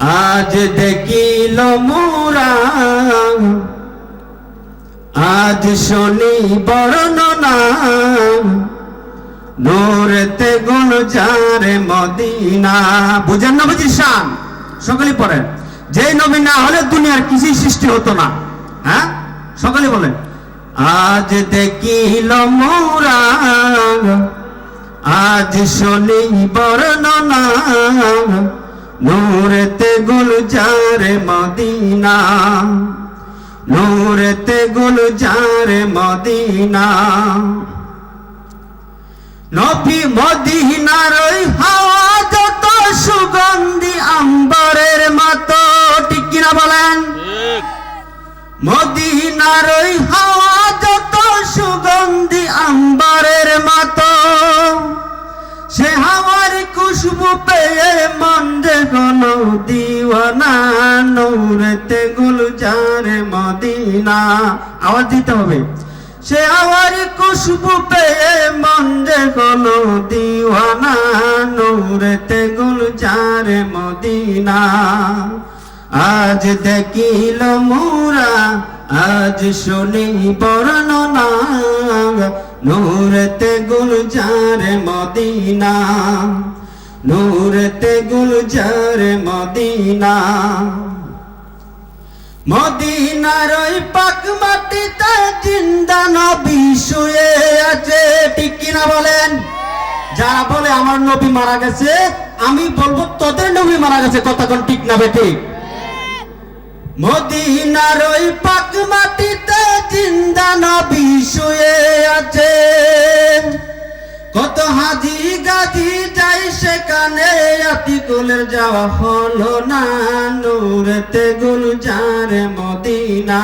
আজ দেখিল মোরা। আজ শুনি বর্ণনা নূরেতে গুণ যারে মদিনা। বুঝেন না বুঝি শান? সকলেই পড়েন। যেই নবী না হলে দুনিয়ার কিছুই সৃষ্টি হতো না। হ্যাঁ? সকলে বলেন। আজ দেখিল মোরা। আজ শুনি বর্ণনা নূরেতে গুলজারে মদিনা নূরেতে গুলজারে মদিনা। নবী মদিনার ওই হাওয়া যত সুগন্ধি আম্বরের মতো ঠিক কিনা বলেন? ঠিক। মদিনার ওই হাওয়া যে গল দিওয়ানা, নৌরেতে গুলজারে মদিনা। আওয়াজ দিতে হবে। সে হাওয়ার খুশবু পেয়ে মন যে গল দিওয়ানা, নৌরেতে গুলজারে মদিনা। আজ দেখিল মোরা, আজ শুনি বর্ণনা নূরতে গুলজার মদিনা। নূরতে গুলজার মদিনা। মদিনার ওই পাক মাটিতে জিন্দা নবী শুয়ে আছে, ঠিক কিনা বলেন? যারা বলে আমার নবী মারা গেছে, আমি বলব তোদের নবী মারা গেছে কতক্ষণ ঠিক না বেঠিক মদিনার ওই পাক মাটিতে জিন্দা নবী শুয়ে আছে। কত হাজি গাজি যাই সেখানে আতিকুলের যাওয়া হলো না নূরেতে গুলজার মদিনা।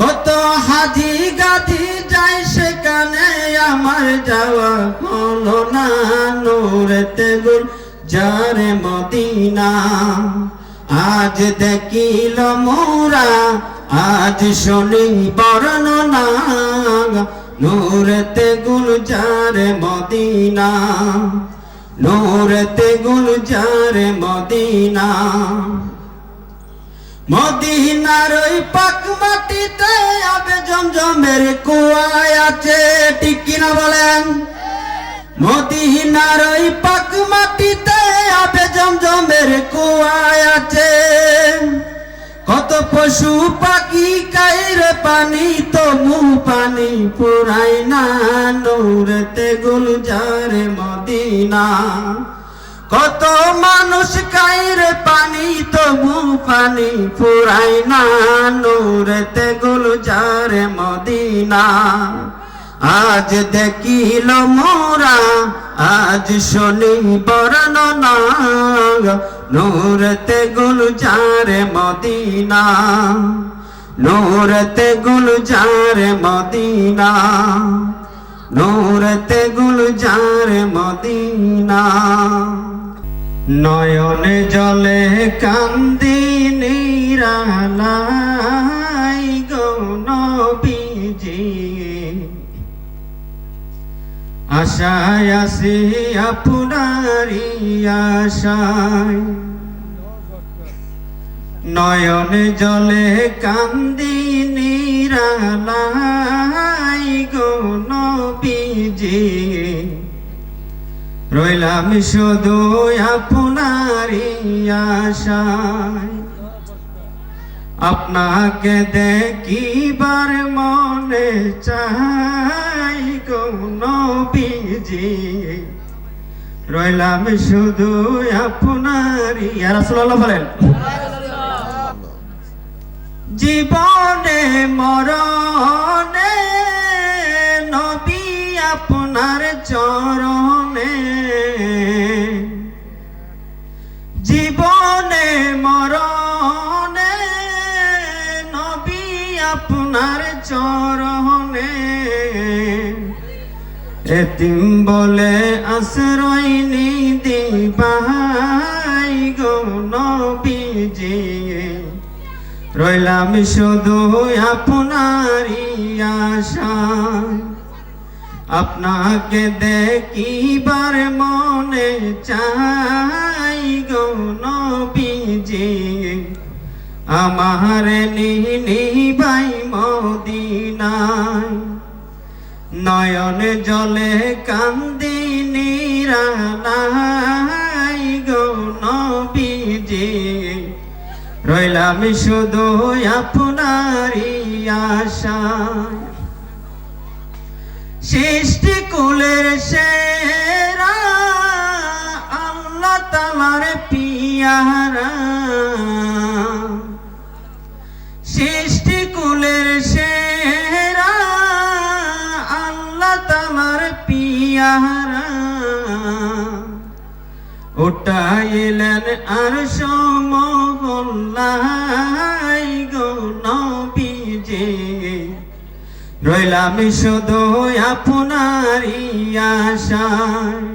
কত হাজি গাজি যাই সেখানে, আমার যাওয়া হলো না নূরেতে গুল যারে মদিনা। আজ দেখিল মোরা, আজ শুনি বর্ণনা নূরতে গুলজার মদিনা, নূরতে গুলজার মদিনা। মদিনার ওই পাক মাটিতে আবে জমজমের কুয়ায় আছে, ঠিক কিনা বলেন? মদিনার ওই পাক মাটিতে আবে জমজমের কত পশু পাখি কাইরে পানি তবু পানি পুরাই না, নৌরেতে গুলজারে মদিনা। কত মানুষ কাইরে পানি তবু পানি পুরাই না, নৌরেতে গুলজারে মদিনা। আজ দেখিল মোরা, আজ শুনি বর্ণনা নূরতে গুলজারে মদিনা নূরতে গুলজারে মদিনা নূরতে গুলজারে মদিনা। নয়নে জলে কান্দি নিরালাই আশায় আসি আপনারি আশায়। নয়নে জলে কান্দি নিরালাই গো নবীজি। রইলাম শুধু আপনারি আশায়। আপনাকে দেখিবার মনে চাই গো নবীজি। রইলাম শুধু আপনারই। রাসূলুল্লাহ বলেন। জীবনে মরণে নবী আপনার চরণে। জীবনে এতিম বলে আশ্রয় দিবাই গো নবীজি। রইলাম শুধু আপনারই আশায়। আপনাকে দেখিবার মনে চাই গো নবী নবীজি। আমার নিনি ভাই মদিনায়। নয়ন জলে কান্দি নিরালাই গো রইলাম শুধু আপনারই আশায়। সৃষ্টি কুলের সেরা, আল্লাহ তালার পিয়ারা। এলেন আর সমহল্লাই গো নবীজি। রইলাম শুধু আপনারই আশায়।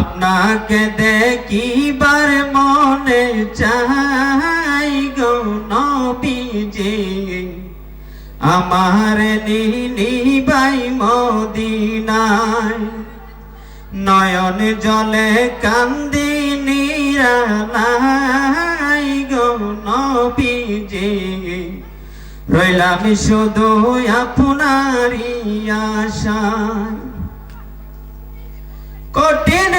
আপনাকে দেখিবার মনে চাই গো নবীজি। আমার নিনি বাই মদিনায় নয়ন জলে কান্দি নিরালাই গো নবীজি রইলাম শুধু আপনারই আশায়। কঠিন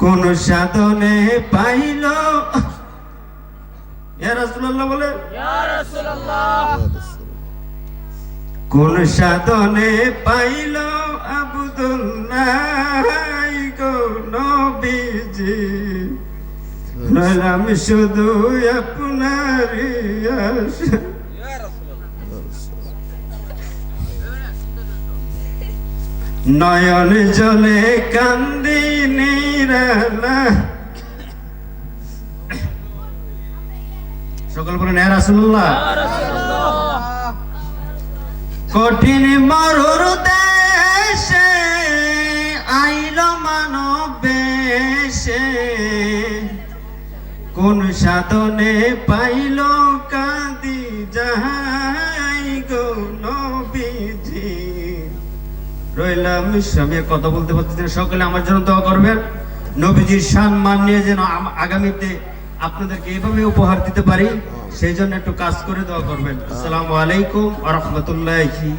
কোন সাধনে পাইল? বলে। কোন সাধনে পাইল? আবুদুল্লাহ গো নবীজি। রইলাম শুধু আপনার নয়ন জলে কান্দি নিরালা সকল বলেন হ্যাঁ রাসূলুল্লাহ। কঠিন মরুর দেশে আইল মানব বেশে কোন সাধনে পাইল কাঁদি যাই আমি কথা বলতে পারছি সকলে আমার জন্য দোয়া করবেন। নবীজির সান মান নিয়ে যেন আগামীতে আপনাদেরকে এভাবে উপহার দিতে পারি, সেই জন্য একটু কাজ করে দোয়া করবেন। আসসালামু আলাইকুম আ রহমতুল্লাহি।